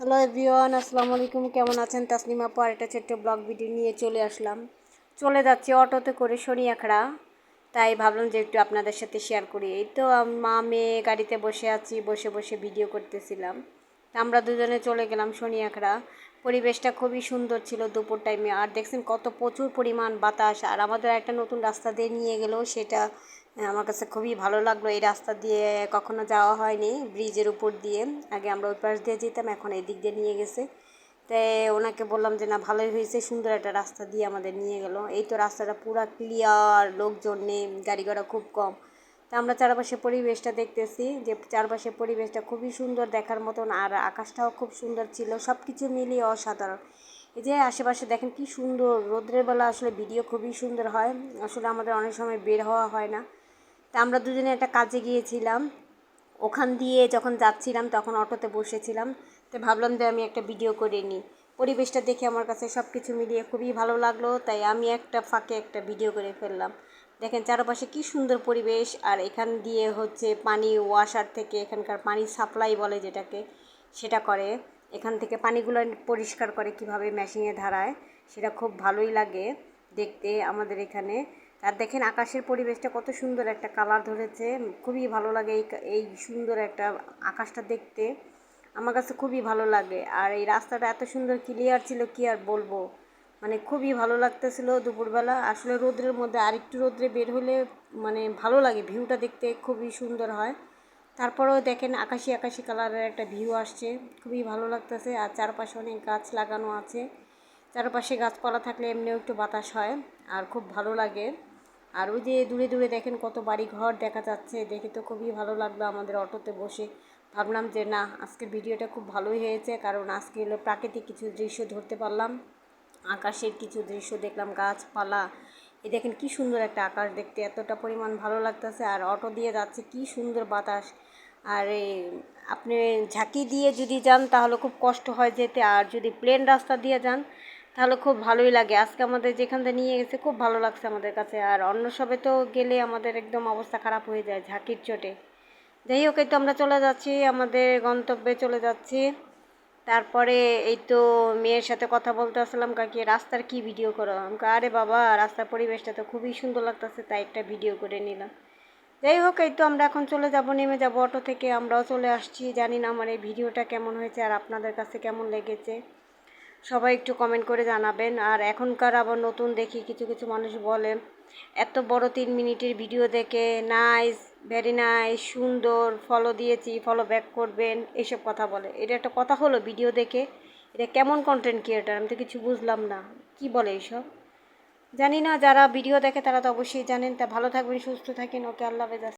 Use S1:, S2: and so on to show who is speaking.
S1: Hello everyone, আসসালামু আলাইকুম। কেমন আছেন? তাসলিমা আপু আর একটা ছোট্ট ব্লগ ভিডিও নিয়ে চলে আসলাম। চলে যাচ্ছি অটোতে করে শনিয়াখড়া। তাই ভাবলাম যে একটু আপনাদের সাথে শেয়ার করি। এই তো মা, মেয়ে গাড়িতে বসে আছি, বসে বসে ভিডিও করতেছিলাম। আমরা দুজনে চলে গেলাম শনিয়াখড়া। পরিবেশটা খুবই সুন্দর ছিল দুপুর টাইমে আর দেখছেন কত প্রচুর পরিমাণ বাতাস। আর আমাদের একটা নতুন রাস্তা দিয়ে নিয়ে গেলেও সেটা আমার কাছে খুবই ভালো লাগল। এই রাস্তা দিয়ে কখনো যাওয়া হয়নি, ব্রিজের উপর দিয়ে। আগে আমরা ওই পাশ দিয়ে যেতাম, এখন এই দিক দিয়ে নিয়ে গেছে। তাই ওনাকে বললাম যে, না, ভালোই হয়েছে, সুন্দর একটা রাস্তা দিয়ে আমাদের নিয়ে গেল। এই তো রাস্তাটা পুরো ক্লিয়ার লোকজন নেই গাড়ি ঘোড়া খুব কম। তা আমরা চারপাশে পরিবেশটা দেখতেছি যে চারপাশে পরিবেশটা খুবই সুন্দর দেখার মতন, আর আকাশটাও খুব সুন্দর ছিল সব কিছু মিলিয়ে অসাধারণ। এই যে আশেপাশে দেখেন কি সুন্দর, রোদ্রের বেলা আসলে ভিডিও খুবই সুন্দর হয়। আসলে আমাদের অনেক সময় বের হওয়া হয় না। তা আমরা দুজনে একটা কাজে গিয়েছিলাম। ওখান দিয়ে যখন যাচ্ছিলাম তখন অটোতে বসেছিলাম। তো ভাবলাম যে আমি একটা ভিডিও করে নিই। পরিবেশটা দেখে আমার কাছে সব কিছু মিলিয়ে খুবই ভালো লাগল, তাই আমি একটা ফাঁকে একটা ভিডিও করে ফেললাম। দেখেন চারপাশে কি সুন্দর পরিবেশ, আর এখান দিয়ে হচ্ছে পানি ওয়াশার থেকে এখানকার পানি সাপ্লাই বলে যেটাকে, সেটা করে। এখান থেকে পানিগুলো পরিষ্কার করে কীভাবে মেশিনে ধারায়, সেটা খুব ভালোই লাগে দেখতে আমাদের এখানে। আর দেখেন আকাশের পরিবেশটা কত সুন্দর একটা কালার ধরেছে। খুবই ভালো লাগে এই এই সুন্দর একটা আকাশটা দেখতে। আমার কাছে খুবই ভালো লাগে। আর এই রাস্তাটা এত সুন্দর ক্লিয়ার ছিল, কি আর বলব? মানে খুবই ভালো লাগতেছিল দুপুরবেলা। আসলে রোদ্রের মধ্যে আরেকটু রোদ্রে বের হলে মানে ভালো লাগে ভিউটা দেখতে খুবই সুন্দর হয়। তারপরেও দেখেন আকাশি আকাশি কালারের একটা ভিউ আসছে। খুবই ভালো লাগতেছে। আর চারপাশে অনেক গাছ লাগানো আছে। চারপাশে গাছপালা থাকলে এমনিও একটু বাতাস হয়। আর খুব ভালো লাগে। আর ওই যে দূরে দূরে দেখেন কত বাড়ি ঘর দেখা যাচ্ছে, দেখে তো খুবই ভালো লাগল আমাদের অটোতে বসে। ভাবলাম যে না, আজকের ভিডিওটা খুব ভালোই হয়েছে, কারণ আজকে হলো প্রাকৃতিক কিছু দৃশ্য ধরতে পারলাম। আকাশের কিছু দৃশ্য দেখলাম, গাছপালা। এ দেখেন কি সুন্দর একটা আকাশ দেখতে, এতটা পরিমাণ ভালো লাগতেছে। আর অটো দিয়ে যাচ্ছে কি সুন্দর বাতাস। আর আপনি ঝাঁকি দিয়ে যদি যান তাহলে খুব কষ্ট হয় যেতে, আর যদি প্লেন রাস্তা দিয়ে যান তাহলে খুব ভালোই লাগে। আজকে আমাদের যেখান থেকে নিয়ে গেছে খুব ভালো লাগছে আমাদের কাছে। আর অন্য সবে তো গেলে আমাদের একদম অবস্থা খারাপ হয়ে যায় ঝাঁকির চোটে। যাই হোক এই তো আমরা চলে যাচ্ছি আমাদের গন্তব্যে চলে যাচ্ছি। তারপরে এই তো মেয়ের সাথে কথা বলতে আসলাম কাকি রাস্তার কি ভিডিও করো আমি কই, আরে বাবা রাস্তার পরিবেশটা তো খুবই সুন্দর লাগতেছে তাই একটা ভিডিও করে নিলাম। যাই হোক এই তো আমরা এখন চলে যাব নেমে যাব অটো থেকে। আমরাও চলে আসছি জানি না আমার এই ভিডিওটা কেমন হয়েছে আর আপনাদের কাছে কেমন লেগেছে। সবাই একটু কমেন্ট করে জানাবেন। আর এখনকার আবার নতুন দেখি কিছু কিছু মানুষ বলে, এত বড় তিন মিনিটের ভিডিও দেখে নাইস ভেরি নাইস সুন্দর ফলো দিয়েছি ফলো ব্যাক করবেন এইসব কথা বলে। এটা একটা কথা হলো ভিডিও দেখে। এটা কেমন কন্টেন্ট ক্রিয়েটার আমি তো কিছু বুঝলাম না। কি বলে এইসব জানি না, যারা ভিডিও দেখে তারা তো অবশ্যই জানেন। তা ভালো থাকবেন, সুস্থ থাকেন। ওকে, আল্লাহ